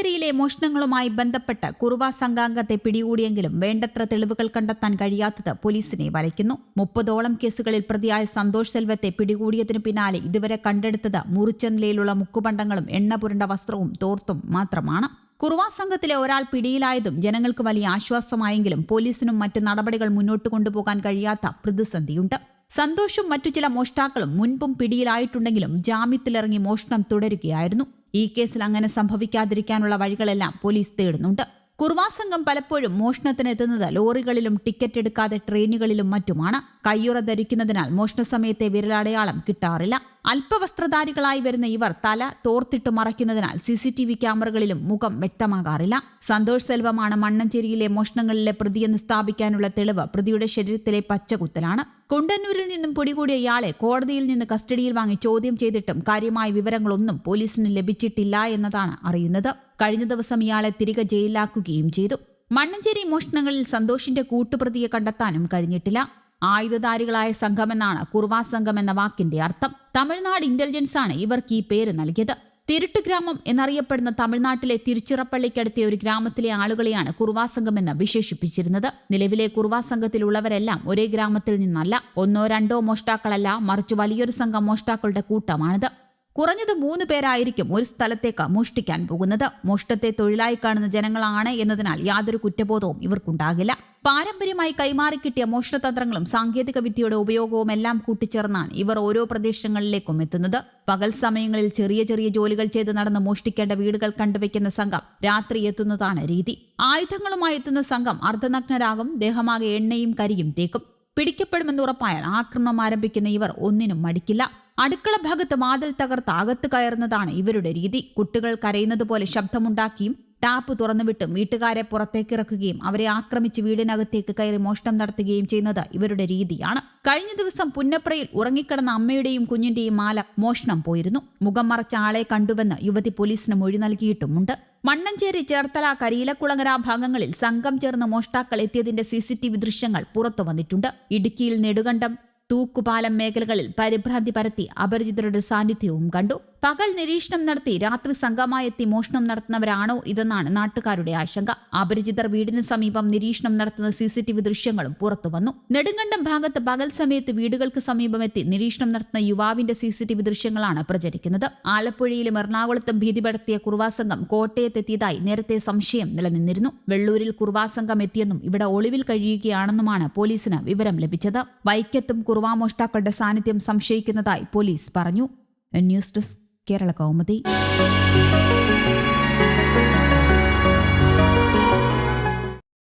മണ്ണഞ്ചേരിയിലെ മോഷണങ്ങളുമായി ബന്ധപ്പെട്ട് കുറുവ സംഘാംഗത്തെ പിടികൂടിയെങ്കിലും വേണ്ടത്ര തെളിവുകൾ കണ്ടെത്താൻ കഴിയാത്തത് പോലീസിനെ വലയ്ക്കുന്നു. മുപ്പതോളം കേസുകളിൽ പ്രതിയായ സന്തോഷ് സെൽവത്തെ പിടികൂടിയതിനു പിന്നാലെ ഇതുവരെ കണ്ടെടുത്തത് മുറിച്ച നിലയിലുള്ള മുക്കുപണ്ടങ്ങളും എണ്ണ പുരണ്ട വസ്ത്രവും തോർത്തും മാത്രമാണ്. കുറുവ സംഘത്തിലെ ഒരാൾ പിടിയിലായതും ജനങ്ങൾക്ക് വലിയ ആശ്വാസമായെങ്കിലും പോലീസിനും മറ്റ് നടപടികൾ മുന്നോട്ട് കൊണ്ടുപോകാൻ കഴിയാത്ത പ്രതിസന്ധിയുണ്ട്. സന്തോഷും മറ്റു ചില മോഷ്ടാക്കളും മുൻപും പിടിയിലായിട്ടുണ്ടെങ്കിലും ജാമ്യത്തിലിറങ്ങി മോഷണം തുടരുകയായിരുന്നു. ഈ കേസിൽ അങ്ങനെ സംഭവിക്കാതിരിക്കാനുള്ള വഴികളെല്ലാം പോലീസ് തേടുന്നുണ്ട്. കുർവാ സംഘം പലപ്പോഴും മോഷണത്തിന് എത്തുന്നത് ലോറികളിലും ടിക്കറ്റ് എടുക്കാതെ ട്രെയിനുകളിലും മറ്റുമാണ്. കയ്യുറ ധരിക്കുന്നതിനാൽ മോഷണ സമയത്തെ വിരലടയാളം കിട്ടാറില്ല. അല്പവസ്ത്രധാരികളായി വരുന്ന ഇവർ തല തോർത്തിട്ട് മറയ്ക്കുന്നതിനാൽ സി സി ടി വി ക്യാമറകളിലും മുഖം വ്യക്തമാകാറില്ല. സന്തോഷ് സെൽവമാണ് മണ്ണഞ്ചേരിയിലെ മോഷണങ്ങളിലെ പ്രതിയെന്ന് സ്ഥാപിക്കാനുള്ള തെളിവ് പ്രതിയുടെ ശരീരത്തിലെ പച്ചകുത്തലാണ്. കുണ്ടന്നൂരിൽ നിന്നും പിടികൂടിയ ഇയാളെ കോടതിയിൽ നിന്ന് കസ്റ്റഡിയിൽ വാങ്ങി ചോദ്യം ചെയ്തിട്ടും കാര്യമായ വിവരങ്ങളൊന്നും പോലീസിന് ലഭിച്ചിട്ടില്ല എന്നതാണ് അറിയുന്നത്. കഴിഞ്ഞ ദിവസം ഇയാളെ തിരികെ ജയിലിലാക്കുകയും ചെയ്തു. മണ്ണഞ്ചേരി മോഷണങ്ങളിൽ സന്തോഷിന്റെ കൂട്ടുപ്രതിയെ കണ്ടെത്താനും കഴിഞ്ഞിട്ടില്ല. ആയുധധാരികളായ സംഘമെന്നാണ് കുർവാ സംഘം എന്ന വാക്കിന്റെ അർത്ഥം. തമിഴ്നാട് ഇന്റലിജൻസ് ആണ് ഇവർക്ക് ഈ പേര് നൽകിയത്. തിരുട്ട് ഗ്രാമം എന്നറിയപ്പെടുന്ന തമിഴ്നാട്ടിലെ തിരുച്ചിറപ്പള്ളിക്കടുത്ത ഒരു ഗ്രാമത്തിലെ ആളുകളെയാണ് കുർവാ സംഘം എന്ന് വിശേഷിപ്പിച്ചിരുന്നത്. നിലവിലെ കുർവാ സംഘത്തിലുള്ളവരെല്ലാം ഒരേ ഗ്രാമത്തിൽ നിന്നല്ല ഒന്നോ രണ്ടോ മോഷ്ടാക്കളല്ല മറിച്ച് വലിയൊരു സംഘം മോഷ്ടാക്കളുടെ കൂട്ടമാണിത്. കുറഞ്ഞത് മൂന്ന് പേരായിരിക്കും ഒരു സ്ഥലത്തേക്ക് മോഷ്ടിക്കാൻ പോകുന്നത്. മോഷ്ടത്തെ തൊഴിലായി കാണുന്ന ജനങ്ങളാണ് എന്നതിനാൽ യാതൊരു കുറ്റബോധവും ഇവർക്കുണ്ടാകില്ല. പാരമ്പര്യമായി കൈമാറിക്കിട്ടിയ മോഷണതന്ത്രങ്ങളും സാങ്കേതിക വിദ്യയുടെ ഉപയോഗവും എല്ലാം കൂട്ടിച്ചേർന്നാണ് ഇവർ ഓരോ പ്രദേശങ്ങളിലേക്കും എത്തുന്നത്. പകൽ സമയങ്ങളിൽ ചെറിയ ചെറിയ ജോലികൾ ചെയ്ത് നടന്ന് മോഷ്ടിക്കേണ്ട വീടുകൾ കണ്ടുവയ്ക്കുന്ന സംഘം രാത്രി എത്തുന്നതാണ് രീതി. ആയുധങ്ങളുമായി എത്തുന്ന സംഘം അർദ്ധനഗ്നരാകും ദേഹമാകെ എണ്ണയും കരിയും തേക്കും. പിടിക്കപ്പെടുമെന്ന് ഉറപ്പായാൽ ആക്രമണം ആരംഭിക്കുന്ന ഇവർ ഒന്നിനും മടിക്കില്ല. അടുക്കള ഭാഗത്ത് വാതിൽ തകർത്ത് അകത്ത് കയറുന്നതാണ് ഇവരുടെ രീതി. കുട്ടികൾ കരയുന്നത് പോലെ ശബ്ദമുണ്ടാക്കിയും ടാപ്പ് തുറന്നുവിട്ടും വീട്ടുകാരെ പുറത്തേക്കിറക്കുകയും അവരെ ആക്രമിച്ച് വീടിനകത്തേക്ക് കയറി മോഷണം നടത്തുകയും ചെയ്യുന്നത് ഇവരുടെ രീതിയാണ്. കഴിഞ്ഞ ദിവസം പുന്നപ്രയിൽ ഉറങ്ങിക്കിടന്ന അമ്മയുടെയും കുഞ്ഞിന്റെയും മാല മോഷണം പോയിരുന്നു. മുഖം മറച്ച ആളെ കണ്ടുവെന്ന് യുവതി പോലീസിന് മൊഴി നൽകിയിട്ടുമുണ്ട്. മണ്ണഞ്ചേരി ചേർത്തല കരിയിലക്കുളങ്ങര ഭാഗങ്ങളിൽ സംഘം ചേർന്ന് മോഷ്ടാക്കൾ എത്തിയതിന്റെ സി സി ടി വി ദൃശ്യങ്ങൾ പുറത്തു വന്നിട്ടുണ്ട്. ഇടുക്കിയിൽ നെടുകണ്ടം തൂക്കുപാലം മേഖലകളിൽ പരിഭ്രാന്തി പരത്തി അപരിചിതരുടെ സാന്നിധ്യവും കണ്ടു. പകൽ നിരീക്ഷണം നടത്തി രാത്രി സംഘമായെത്തി മോഷണം നടത്തുന്നവരാണോ ഇതെന്നാണ് നാട്ടുകാരുടെ ആശങ്ക. അപരിചിതർ വീടിന് സമീപം നിരീക്ഷണം നടത്തുന്ന സി സി ടി വി ദൃശ്യങ്ങളും പുറത്തുവന്നു. നെടുങ്കണ്ടം ഭാഗത്ത് പകൽ സമയത്ത് വീടുകൾക്ക് സമീപമെത്തി നിരീക്ഷണം നടത്തുന്ന യുവാവിന്റെ സി സി ടി വി ദൃശ്യങ്ങളാണ് പ്രചരിക്കുന്നത്. ആലപ്പുഴയിലും എറണാകുളത്തും ഭീതിപടർത്തിയ കുർവാസംഘം കോട്ടയത്തെത്തിയതായി നേരത്തെ സംശയം നിലനിന്നിരുന്നു. വെള്ളൂരിൽ കുർവാസംഘം എത്തിയെന്നും ഇവിടെ ഒളിവിൽ കഴിയുകയാണെന്നുമാണ് പോലീസിന് വിവരം ലഭിച്ചത്. വൈക്കത്തും കുർവാ മോഷ്ടാക്കളുടെ സാന്നിധ്യം സംശയിക്കുന്നതായി പോലീസ് പറഞ്ഞു. News desk Kerala Kaumudi.